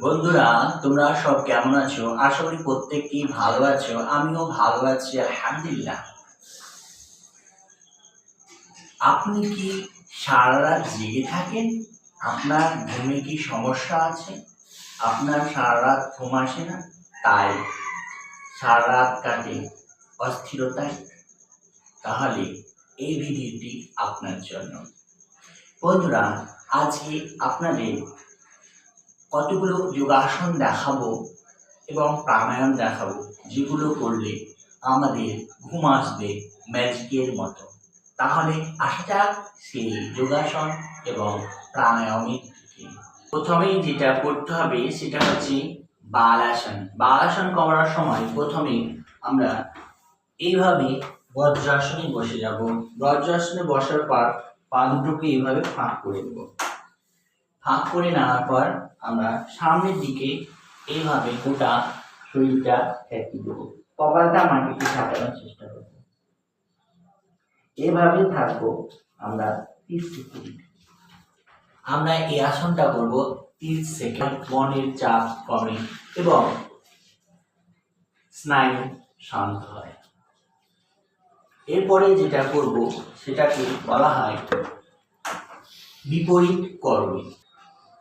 বন্ধুরা, তোমরা সব কেমন আছো? আশা করি প্রত্যেকেই ভালো আছো, আমিও ভালো আছি, আলহামদুলিল্লাহ। আপনি কি সারা রাত জেগে থাকেন? আপনার ঘুমে কি সমস্যা আছে? আপনার সারা রাত ঘুম আসে না? তাই সারা কাটে অস্থিরতায়, তাহলে এই ভিডিওটি আপনার জন্য। বন্ধুরা, আজকে আপনাদের কতগুলো যোগাসন দেখাবো এবং প্রাণায়াম দেখাবো, যেগুলো করলে আমাদের ঘুম আসবে ম্যাজিকের মতো। তাহলে আসা যাক সেই যোগাসন এবং প্রাণায়ামের দিকে। প্রথমেই যেটা করতে হবে সেটা হচ্ছে বালাসন। বালাসন করার সময় প্রথমে আমরা এইভাবে বজ্রাসনে বসে যাব। বজ্রাসনে বসার পর পা দুটোকে এইভাবে ফাঁক করে দেব। ফাঁক করে নেওয়ার পর আমরা সামনের দিকে এইভাবে গোটা শরীরটা ঠেকিয়ে দেবো। কপালটা মাটিতে ঠাকানোর চেষ্টা করব। এভাবে থাকব আমরা তিরিশ সেকেন্ড আমরা এই আসনটা করব তিরিশ সেকেন্ড মনের চাপ কমে এবং স্নায়ু শান্ত হয়। এরপরে যেটা করব সেটাকে বলা হয় বিপরীত করণী।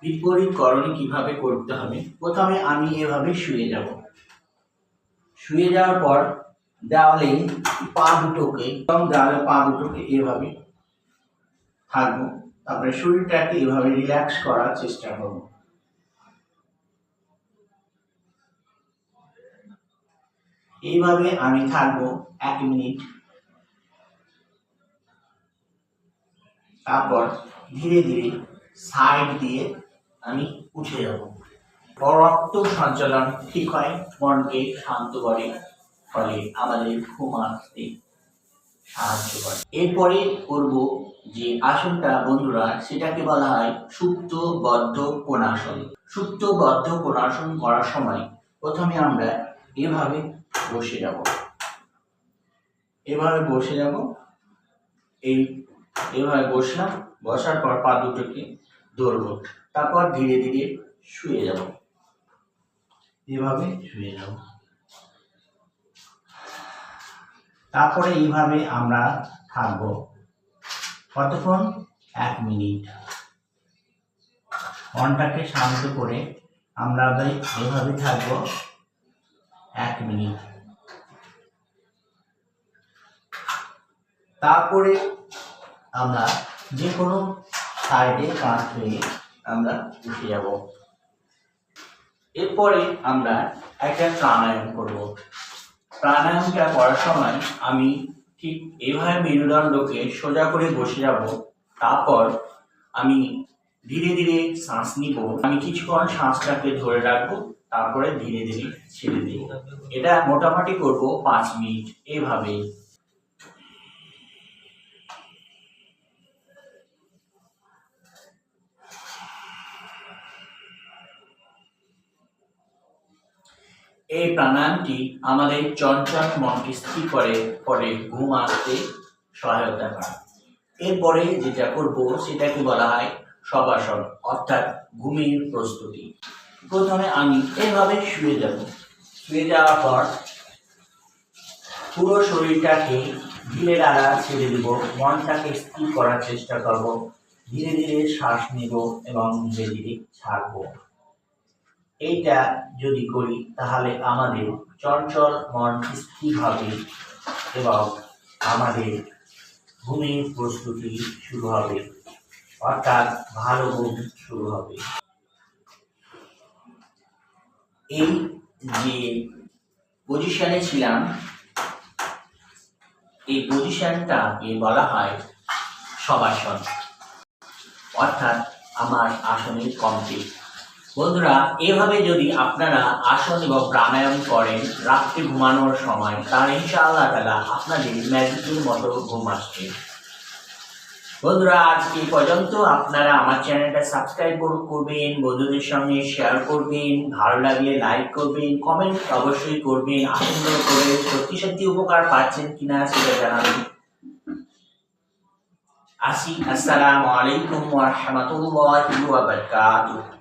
বিপরীত করণী কীভাবে করতে হবে? প্রথমে আমি এভাবে শুয়ে যাব। শুয়ে যাওয়ার পর দেওয়ালে পা দুটোকে এবং দেওয়ালে পা দুটোকে এভাবে থাকব। তারপরে শরীরটাকে এভাবে রিল্যাক্স করার চেষ্টা করব। এইভাবে আমি থাকব এক মিনিট। তারপর ধীরে ধীরে সাইড দিয়ে আমি উঠে যাব। রক্ত সঞ্চালন ঠিক হয়, মনকে শান্ত করে, ফলে আমাদের ঘুম আসতে সাহায্য করে। এরপরে করব যে আসনটা, বন্ধুরা, সেটাকে বলা হয় সুপ্ত বদ্ধ কোণাসন। সুপ্ত বদ্ধ কোণাসন করার সময় প্রথমে আমরা এভাবে বসে যাব। এভাবে বসে যাব। এই এভাবে বসলাম। বসার পর পা দুটোকে ধরবো। তারপর ধীরে ধীরে শুয়ে যাব। এভাবে শুয়ে যাব। তারপরে এইভাবে আমরা থাকব কতক্ষণ? এক মিনিট। মনটাকে শান্ত করে আমরা এভাবে থাকব এক মিনিট। তারপরে আমরা যে কোনো সাইডে কাঁচ হয়ে আমরা উঠে যাব। এরপরে আমরা একটা প্রাণায়াম করব। প্রাণায়ামটা করার সময় আমি ঠিক এভাবে মেরুদণ্ডকে সোজা করে বসে যাব, তারপর আমি ধীরে ধীরে শ্বাস নিব। আমি কিছুক্ষণ শ্বাসটাকে ধরে রাখব, তারপরে ধীরে ধীরে ছেড়ে দিব। এটা মোটামুটি করব পাঁচ মিনিট এভাবে এই প্রাণায়ামটি আমাদের চঞ্চল মনকে স্থির করে, পরে ঘুম আসতে সহায়তা করে। এরপরে যেটা করব, সেটাকে বলা হয় সবাসন, অর্থাৎ ঘুমের প্রস্তুতি। প্রথমে আমি এইভাবে শুয়ে যাব। শুয়ে যাওয়ার পর পুরো শরীরটাকে ধীরে দ্বারা ছেড়ে দেব, মনটাকে স্থির করার চেষ্টা করব, ধীরে ধীরে শ্বাস নিব এবং ধীরে ধীরে ছাড়বো। এইটা যদি করি, তাহলে আমাদের চঞ্চল মন স্থির হবে এবং আমাদের ঘুমের প্রস্তুতি শুরু হবে। অর্থাৎ ভালো ঘুম শুরু হবে। এই যে পজিশনে ছিলাম, এই পজিশনটাকে বলা হয় সবাসন অর্থাৎ আমার আসনের কমপ্লিট বন্ধুরা, এভাবে যদি আপনারা আসন এবং প্রাণায়াম করেন, রাত্রে ঘুমানোর সময়, তাহলে ইনশাআল্লাহ তালা আপনাদের ম্যাজিকের মতো ঘুম আসবে। বন্ধুরা আজকে পর্যন্ত আপনারা আমার চ্যানেলটা সাবস্ক্রাইব করবেন, বন্ধুদের সঙ্গে শেয়ার করবেন, ভালো লাগলে লাইক করবেন, কমেন্ট অবশ্যই করবেন, আনন্দ করে সত্যি সত্যি উপকার পাচ্ছেন কিনা সেটা জানাবেন। আসি, আসসালামু আলাইকুম ওয়া ওয়া বারাকাতুহু।